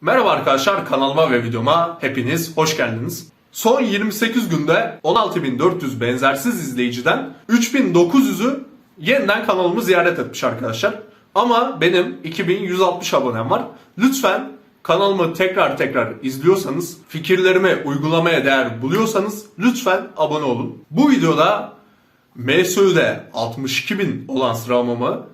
Merhaba arkadaşlar kanalıma ve videoma hepiniz hoş geldiniz. Son 28 günde 16.400 benzersiz izleyiciden 3.900'ü yeniden kanalımı ziyaret etmiş arkadaşlar. Ama benim 2160 abonem var. Lütfen kanalımı tekrar tekrar izliyorsanız, fikirlerimi uygulamaya değer buluyorsanız lütfen abone olun. Bu videoda MSÜ'de 62.000 olan sıralamamı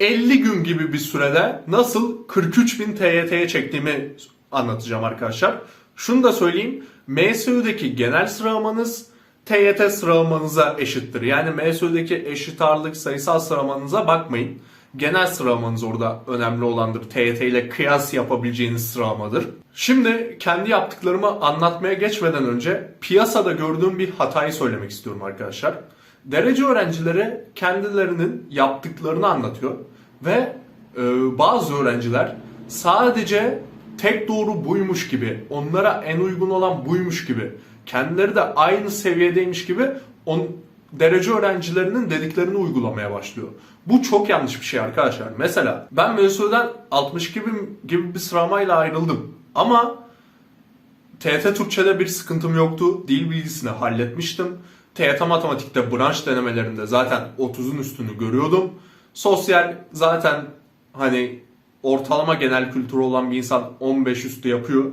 50 gün gibi bir sürede nasıl 43.000 TYT'ye çektiğimi anlatacağım arkadaşlar. Şunu da söyleyeyim. MSÜ'deki genel sıralamanız TYT sıralamanıza eşittir. Yani MSÜ'deki eşit ağırlık sayısal sıralamanıza bakmayın. Genel sıralamanız orada önemli olandır. TYT ile kıyas yapabileceğiniz sıralamadır. Şimdi kendi yaptıklarımı anlatmaya geçmeden önce piyasada gördüğüm bir hatayı söylemek istiyorum arkadaşlar. Derece öğrencileri kendilerinin yaptıklarını anlatıyor ve e, bazı öğrenciler sadece tek doğru buymuş gibi, onlara en uygun olan buymuş gibi, kendileri de aynı seviyedeymiş gibi on, derece öğrencilerinin dediklerini uygulamaya başlıyor. Bu çok yanlış bir şey arkadaşlar. Mesela ben MSU'dan 62 bin gibi bir sıralamayla ayrıldım. Ama TYT Türkçe'de bir sıkıntım yoktu. Dil bilgisini halletmiştim. TYT Matematik'te branş denemelerinde zaten 30'un üstünü görüyordum. Sosyal zaten hani ortalama genel kültürü olan bir insan 15 üstü yapıyor.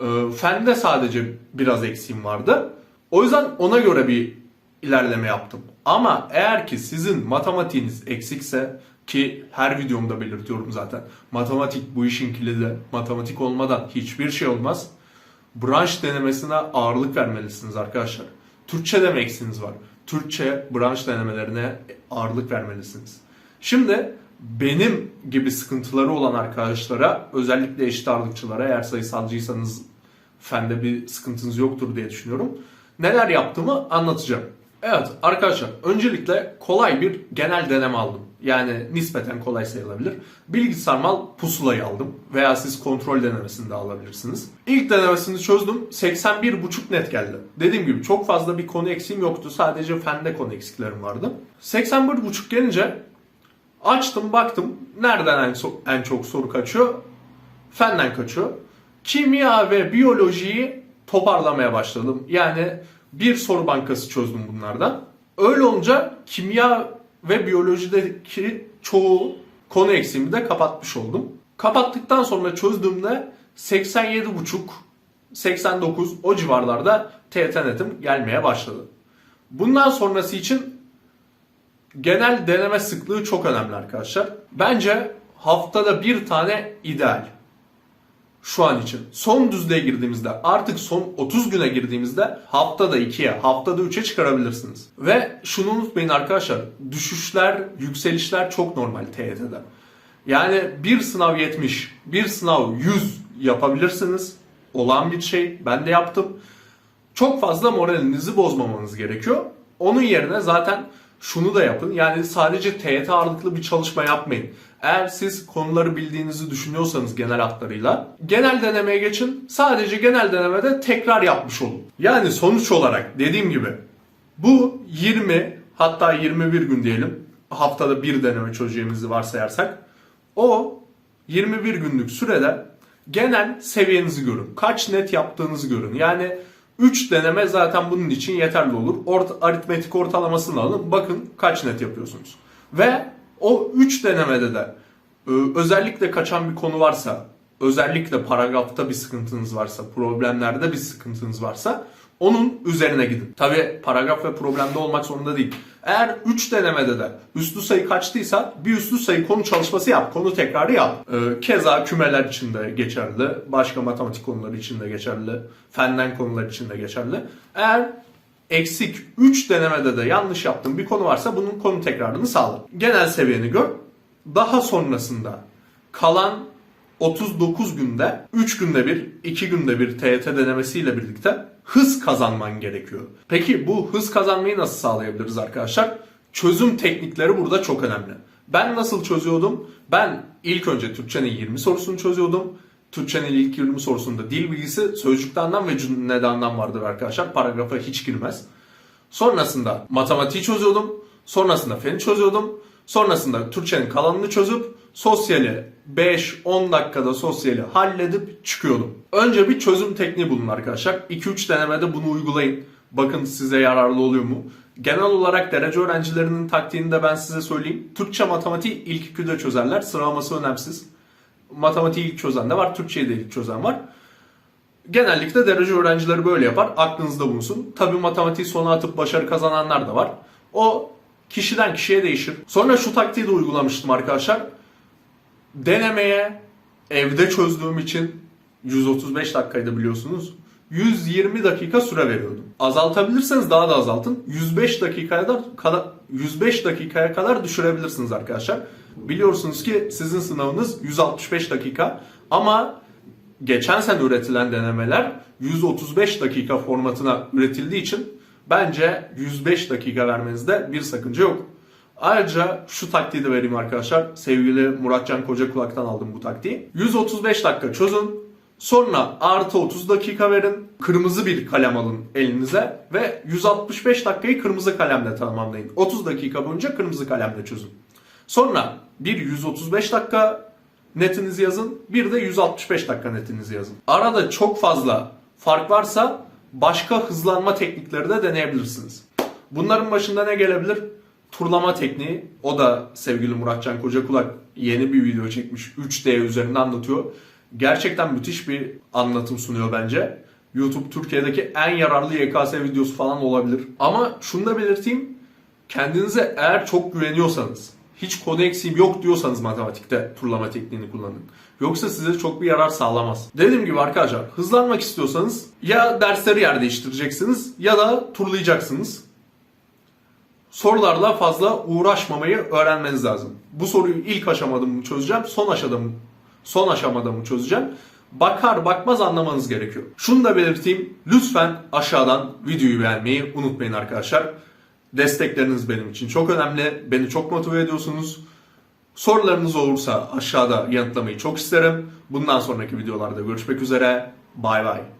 Ee, fende sadece biraz eksiğim vardı. O yüzden ona göre bir ilerleme yaptım. Ama eğer ki sizin matematiğiniz eksikse ki her videomda belirtiyorum zaten. Matematik bu işin kilidi. Matematik olmadan hiçbir şey olmaz. Branş denemesine ağırlık vermelisiniz arkadaşlar. Türkçe eksiğiniz var? Türkçe branş denemelerine ağırlık vermelisiniz. Şimdi benim gibi sıkıntıları olan arkadaşlara özellikle eşit ağırlıkçılara eğer sayısalcıysanız fende bir sıkıntınız yoktur diye düşünüyorum. Neler yaptığımı anlatacağım. Evet arkadaşlar öncelikle kolay bir genel deneme aldım. Yani nispeten kolay sayılabilir. Bilgisayar mal pusulayı aldım. Veya siz kontrol denemesini de alabilirsiniz. İlk denemesini çözdüm. 81.5 net geldi. Dediğim gibi çok fazla bir konu eksiğim yoktu. Sadece fende konu eksiklerim vardı. 81.5 gelince açtım baktım. Nereden en, so- en çok soru kaçıyor? Fenden kaçıyor. Kimya ve biyolojiyi toparlamaya başladım. Yani bir soru bankası çözdüm bunlardan. Öyle olunca kimya ve biyolojideki çoğu konu eksiğimi de kapatmış oldum. Kapattıktan sonra çözdüğümde 87,5 89 o civarlarda TYT netim gelmeye başladı. Bundan sonrası için genel deneme sıklığı çok önemli arkadaşlar. Bence haftada bir tane ideal şu an için. Son düzlüğe girdiğimizde artık son 30 güne girdiğimizde haftada 2'ye haftada 3'e çıkarabilirsiniz. Ve şunu unutmayın arkadaşlar düşüşler yükselişler çok normal TYT'de. Yani bir sınav 70 bir sınav 100 yapabilirsiniz. Olan bir şey ben de yaptım. Çok fazla moralinizi bozmamanız gerekiyor. Onun yerine zaten şunu da yapın. Yani sadece TYT ağırlıklı bir çalışma yapmayın. Eğer siz konuları bildiğinizi düşünüyorsanız genel hatlarıyla genel denemeye geçin. Sadece genel denemede tekrar yapmış olun. Yani sonuç olarak dediğim gibi bu 20 hatta 21 gün diyelim haftada bir deneme çözeceğimizi varsayarsak o 21 günlük sürede genel seviyenizi görün. Kaç net yaptığınızı görün. Yani 3 deneme zaten bunun için yeterli olur. Ort aritmetik ortalamasını alın. Bakın kaç net yapıyorsunuz. Ve o 3 denemede de e, özellikle kaçan bir konu varsa, özellikle paragrafta bir sıkıntınız varsa, problemlerde bir sıkıntınız varsa onun üzerine gidin. Tabi paragraf ve problemde olmak zorunda değil. Eğer 3 denemede de üstlü sayı kaçtıysa bir üstlü sayı konu çalışması yap. Konu tekrarı yap. Ee, keza kümeler için de geçerli. Başka matematik konuları için de geçerli. Fenden konular için de geçerli. Eğer eksik 3 denemede de yanlış yaptığın bir konu varsa bunun konu tekrarını sağla. Genel seviyeni gör. Daha sonrasında kalan 39 günde 3 günde bir 2 günde bir TYT denemesiyle birlikte hız kazanman gerekiyor. Peki bu hız kazanmayı nasıl sağlayabiliriz arkadaşlar? Çözüm teknikleri burada çok önemli. Ben nasıl çözüyordum? Ben ilk önce Türkçenin 20 sorusunu çözüyordum. Türkçenin ilk 20 sorusunda dil bilgisi sözcükte anlam ve cümlede anlam vardır arkadaşlar. Paragrafa hiç girmez. Sonrasında matematiği çözüyordum. Sonrasında feni çözüyordum. Sonrasında Türkçenin kalanını çözüp sosyali 5-10 dakikada sosyali halledip çıkıyordum. Önce bir çözüm tekniği bulun arkadaşlar. 2-3 denemede bunu uygulayın. Bakın size yararlı oluyor mu? Genel olarak derece öğrencilerinin taktiğini de ben size söyleyeyim. Türkçe matematiği ilk ikide çözerler. Sıralaması önemsiz. Matematiği ilk çözen de var. Türkçeyi de ilk çözen var. Genellikle derece öğrencileri böyle yapar. Aklınızda bulunsun. Tabii matematiği sona atıp başarı kazananlar da var. O kişiden kişiye değişir. Sonra şu taktiği de uygulamıştım arkadaşlar. Denemeye evde çözdüğüm için 135 dakikaydı biliyorsunuz. 120 dakika süre veriyordum. Azaltabilirseniz daha da azaltın. 105 dakikaya da kadar 105 dakikaya kadar düşürebilirsiniz arkadaşlar. Biliyorsunuz ki sizin sınavınız 165 dakika ama geçen sene üretilen denemeler 135 dakika formatına üretildiği için bence 105 dakika vermenizde bir sakınca yok. Ayrıca şu taktiği de vereyim arkadaşlar. Sevgili Muratcan Koca Kulak'tan aldım bu taktiği. 135 dakika çözün. Sonra artı 30 dakika verin. Kırmızı bir kalem alın elinize ve 165 dakikayı kırmızı kalemle tamamlayın. 30 dakika boyunca kırmızı kalemle çözün. Sonra bir 135 dakika netinizi yazın. Bir de 165 dakika netinizi yazın. Arada çok fazla fark varsa başka hızlanma teknikleri de deneyebilirsiniz. Bunların başında ne gelebilir? Turlama tekniği. O da sevgili Muratcan Kocakulak yeni bir video çekmiş. 3D üzerinde anlatıyor. Gerçekten müthiş bir anlatım sunuyor bence. YouTube Türkiye'deki en yararlı YKS videosu falan olabilir. Ama şunu da belirteyim. Kendinize eğer çok güveniyorsanız, hiç konu eksiğim yok diyorsanız matematikte turlama tekniğini kullanın. Yoksa size çok bir yarar sağlamaz. Dediğim gibi arkadaşlar hızlanmak istiyorsanız ya dersleri yer değiştireceksiniz ya da turlayacaksınız. Sorularla fazla uğraşmamayı öğrenmeniz lazım. Bu soruyu ilk aşamada mı çözeceğim, son aşamada mı, son aşamada mı çözeceğim? Bakar bakmaz anlamanız gerekiyor. Şunu da belirteyim. Lütfen aşağıdan videoyu beğenmeyi unutmayın arkadaşlar. Destekleriniz benim için çok önemli. Beni çok motive ediyorsunuz. Sorularınız olursa aşağıda yanıtlamayı çok isterim. Bundan sonraki videolarda görüşmek üzere. Bay bay.